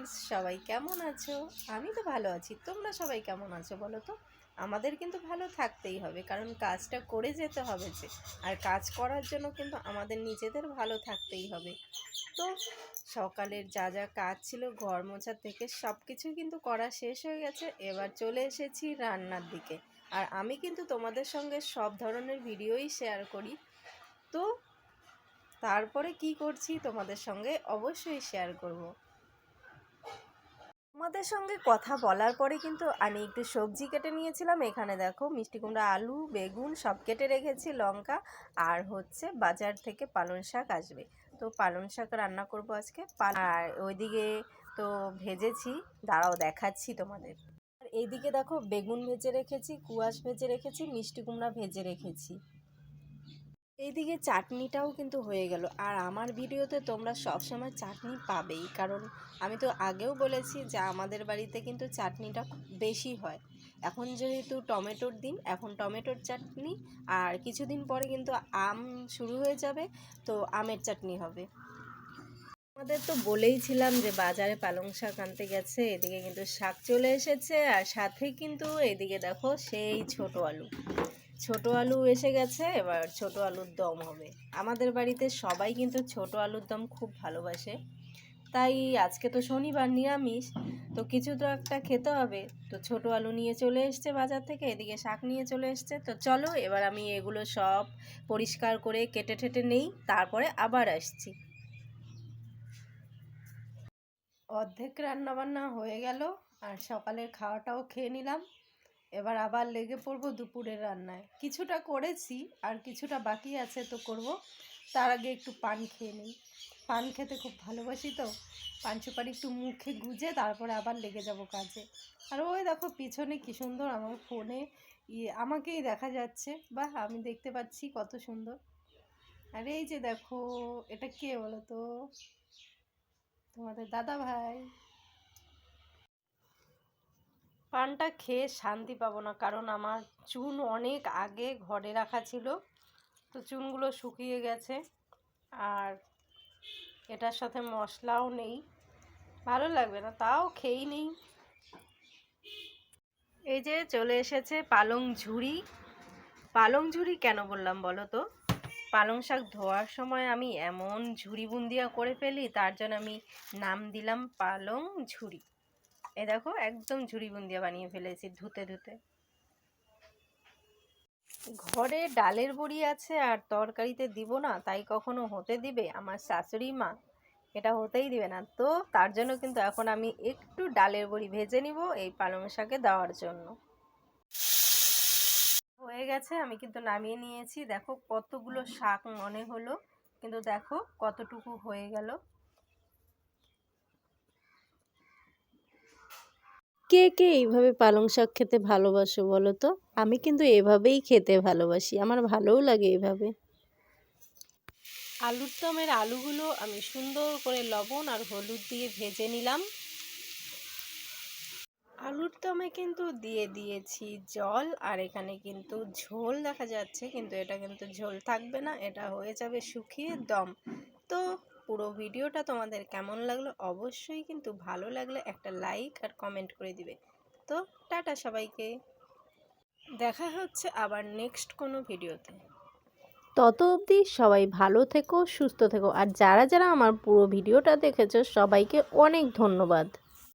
Friends সবাই কেমন আছো? আমি তো ভালো আছি। তোমরা সবাই কেমন আছো বলো তো? আমাদের কিন্তু ভালো থাকতেই হবে, কারণ কাজটা করে যেতে হবে যে, আর কাজ করার জন্য কিন্তু আমাদের নিজেদের ভালো থাকতেই হবে। তো সকালের যা যা কাজ ছিল, ঘর মোছা থেকে সব কিছু কিন্তু করা শেষ হয়ে গেছে। এবার চলে এসেছি রান্নার দিকে। আর আমি কিন্তু তোমাদের সঙ্গে সব ধরনের ভিডিওই শেয়ার করি। তো তারপরে কি করছি তোমাদের সঙ্গে অবশ্যই শেয়ার করব। তোমাদের সঙ্গে কথা বলার পরে কিন্তু আমি একটু সবজি কেটে নিয়েছিলাম। এখানে দেখো মিষ্টি কুমড়া, আলু, বেগুন সব কেটে রেখেছি, লঙ্কা আর হচ্ছে বাজার থেকে পালং শাক আসবে। তো পালং শাক রান্না করব আজকে। আর ওইদিকে তো ভেজেছি, দাঁড়াও দেখাচ্ছি তোমাদের। আর এইদিকে দেখো বেগুন ভেজে রেখেছি, কুয়াশ ভেজে রেখেছি, মিষ্টি কুমড়া ভেজে রেখেছি। এইদিকে চাটনিটাও কিন্তু হয়ে গেল। আর আমার ভিডিওতে তোমরা সবসময় চাটনি পাবেই। কারণ আমি তো আগেও বলেছি যে আমাদের বাড়িতে কিন্তু চাটনিটা বেশি হয়। এখন যেহেতু টমেটোর দিন, এখন টমেটোর চাটনি আর কিছুদিন পরে কিন্তু আম শুরু হয়ে যাবে, তো আমের চাটনি হবে। আমাদের তো বলেইছিলাম যে বাজারে পালং শাক আনতে গেছে, এদিকে কিন্তু শাক চলে এসেছে, আর সাথে কিন্তু এদিকে দেখো সেই ছোট আলু। ছোট আলু এসে গেছে, এবার ছোট আলুর দম হবে। আমাদের বাড়িতে সবাই কিন্তু ছোট আলুর দম খুব ভালোবাসে। তাই আজকে তো শনিবার, নিরামিষ। তো কিছু তো একটা খেতে হবে। তো ছোট আলু নিয়ে চলে এসছে বাজার থেকে, এদিকে শাক নিয়ে চলে এসছে। তো চলো, এবার আমি এগুলো সব পরিষ্কার করে কেটে ঠেটে নেই, তারপরে আবার আসছি। অর্ধেক রান্না বান্না হয়ে গেল, আর সকালের খাওয়াটাও খেয়ে নিলাম। এবার আবার লেগে পড়ব দুপুরের রান্নায়। কিছুটা করেছি, আর কিছুটা বাকি আছে তো করব। তার আগে একটু পান খেয়ে নিই। পান খেতে খুব ভালোবাসি তো, পান সুপারি একটু মুখে গুজে তারপরে আবার লেগে যাব কাজে। আর ওই দেখো পিছনে কি সুন্দর আমার ফোনে ইয়ে আমাকেই দেখা যাচ্ছে। বাহ, আমি দেখতে পাচ্ছি কত সুন্দর। আর এই যে দেখো, এটা কে বলো তো? তোমাদের দাদা ভাই পানটা খেয়ে শান্তি পাবো না। কারণ আমার চুন অনেক আগে ঘরে রাখা ছিল। তো চুনগুলো শুকিয়ে গেছে। আর এটার সাথে মশলাও নেই। ভালো লাগবে না, তাও খেয়েই নেই। এই যে চলে এসেছে পালং ঝুড়ি। পালং ঝুড়ি কেন বললাম বলো তো? পালং শাক ধোয়ার সময় আমি এমন ঝুড়ি বুন্দিয়া করে ফেলি, তার জন্য আমি নাম দিলাম পালং ঝুড়ি। এ দেখো একদম ঝুড়ি বুন্দিয়া বানিয়ে ফেলেছি ধুতে ধুতে। ঘরে ডালের বড়ি আছে আর তরকারিতে দিব না, তাই কখনো হতে দিবে? আমার শাশুড়ি মা, এটা হতেই দিবে না। তো তার জন্য কিন্তু এখন আমি একটু ডালের বড়ি ভেজে নিব এই পালং শাকে দেওয়ার জন্য। হয়ে গেছে, আমি কিন্তু নামিয়ে নিয়েছি। দেখো কতগুলো শাক মনে হলো, কিন্তু দেখো কতটুকু হয়ে গেল। কে কে এইভাবে পালং শাক খেতে ভালোবাসো বলো তো আমি কিন্তু এভাবেই খেতে ভালোবাসি। আমার ভালোও লাগে এভাবে। আলুর দমের আলুগুলো আমি সুন্দর করে লবণ আর হলুদ দিয়ে ভেজে নিলাম। আলুর দমে কিন্তু দিয়ে দিয়েছি জল, আর এখানে কিন্তু ঝোল দেখা যাচ্ছে, কিন্তু এটা কিন্তু ঝোল থাকবে না, এটা হয়ে যাবে শুকিয়ে দম। তো পুরো ভিডিওটা তোমাদের কেমন লাগল অবশ্যই কিন্তু ভালো লাগলে একটা লাইক আর কমেন্ট করে দিবে। তো টাটা সবাইকে। দেখা হচ্ছে আবার নেক্সট কোনো ভিডিওতে। তত অবধি সবাই ভালো থেকো, সুস্থ থেকো। আর যারা যারা আমার পুরো ভিডিওটা দেখেছ সবাইকে অনেক ধন্যবাদ।